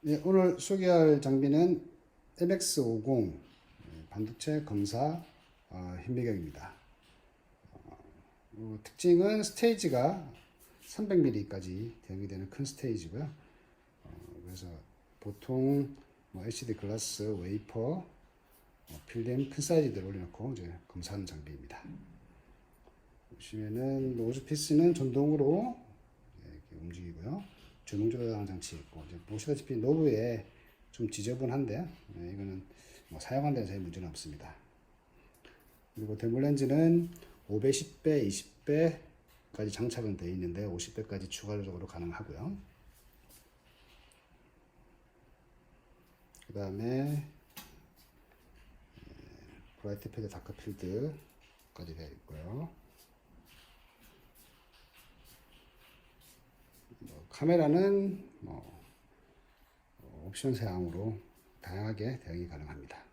네, 오늘 소개할 장비는 MX50 반도체 검사 어, 현미경입니다. 어, 특징은 스테이지가 300mm까지 대응이 되는 큰 스테이지고요. 어, 그래서 보통 뭐 LCD 글라스, 웨이퍼, 어, 필름 큰 사이즈들 올려놓고 이제 검사하는 장비입니다. 보시면은 노즈피스는 전동으로 이렇게 움직이고요. 조절하는 장치 있고 이제 보시다시피 노브에 좀 지저분한데 네, 이거는 뭐 사용하는 데는 전혀 문제는 없습니다. 그리고 데모 렌즈는 5배, 10배, 20배까지 장착은 되어 있는데 50배까지 추가적으로 가능하고요. 그 다음에 브라이트 필드, 다크 필드까지 되어 있고요. 카메라는 뭐 옵션 사양으로 다양하게 대응이 가능합니다.